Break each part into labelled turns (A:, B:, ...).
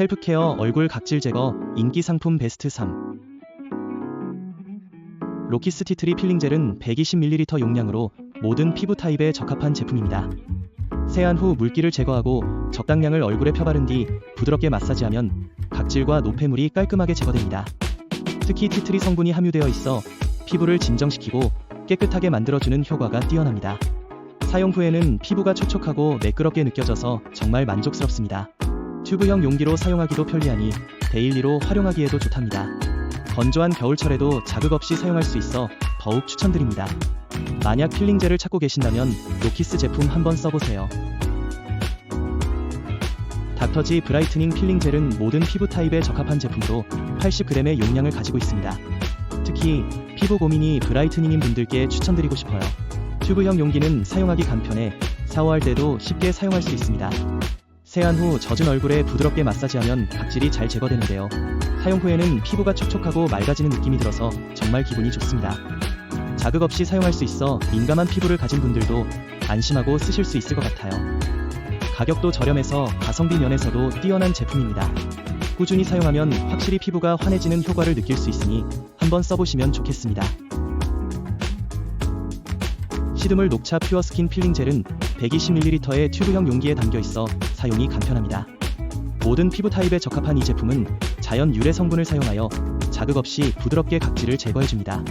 A: 셀프케어 얼굴 각질 제거 인기 상품 베스트 3 로키스 티트리 필링 젤은 120ml 용량으로 모든 피부 타입에 적합한 제품입니다. 세안 후 물기를 제거하고 적당량을 얼굴에 펴바른 뒤 부드럽게 마사지하면 각질과 노폐물이 깔끔하게 제거됩니다. 특히 티트리 성분이 함유되어 있어 피부를 진정시키고 깨끗하게 만들어주는 효과가 뛰어납니다. 사용 후에는 피부가 촉촉하고 매끄럽게 느껴져서 정말 만족스럽습니다. 튜브형 용기로 사용하기도 편리하니 데일리로 활용하기에도 좋답니다. 건조한 겨울철에도 자극 없이 사용할 수 있어 더욱 추천드립니다. 만약 필링젤을 찾고 계신다면 로키스 제품 한번 써보세요. 닥터지 브라이트닝 필링 젤은 모든 피부 타입에 적합한 제품으로 80g의 용량을 가지고 있습니다. 특히 피부 고민이 브라이트닝인 분들께 추천드리고 싶어요. 튜브형 용기는 사용하기 간편해 샤워할 때도 쉽게 사용할 수 있습니다. 세안 후 젖은 얼굴에 부드럽게 마사지하면 각질이 잘 제거되는데요. 사용 후에는 피부가 촉촉하고 맑아지는 느낌이 들어서 정말 기분이 좋습니다. 자극 없이 사용할 수 있어 민감한 피부를 가진 분들도 안심하고 쓰실 수 있을 것 같아요. 가격도 저렴해서 가성비 면에서도 뛰어난 제품입니다. 꾸준히 사용하면 확실히 피부가 환해지는 효과를 느낄 수 있으니 한번 써보시면 좋겠습니다. 시드물 녹차 퓨어 스킨 필링 젤은 120ml의 튜브형 용기에 담겨 있어 사용이 간편합니다. 모든 피부 타입에 적합한 이 제품은 자연 유래 성분을 사용하여 자극 없이 부드럽게 각질을 제거해줍니다.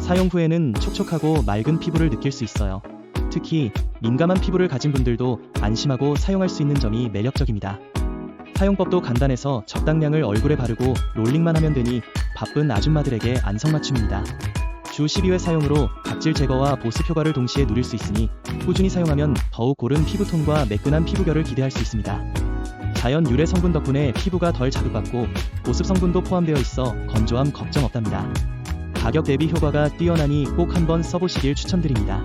A: 사용 후에는 촉촉하고 맑은 피부를 느낄 수 있어요. 특히 민감한 피부를 가진 분들도 안심하고 사용할 수 있는 점이 매력적입니다. 사용법도 간단해서 적당량을 얼굴에 바르고 롤링만 하면 되니 바쁜 아줌마들에게 안성맞춤입니다. 주 12회 사용으로 각질 제거와 보습 효과를 동시에 누릴 수 있으니 꾸준히 사용하면 더욱 고른 피부톤과 매끈한 피부결을 기대할 수 있습니다. 자연 유래 성분 덕분에 피부가 덜 자극받고 보습 성분도 포함되어 있어 건조함 걱정 없답니다. 가격 대비 효과가 뛰어나니 꼭 한번 써보시길 추천드립니다.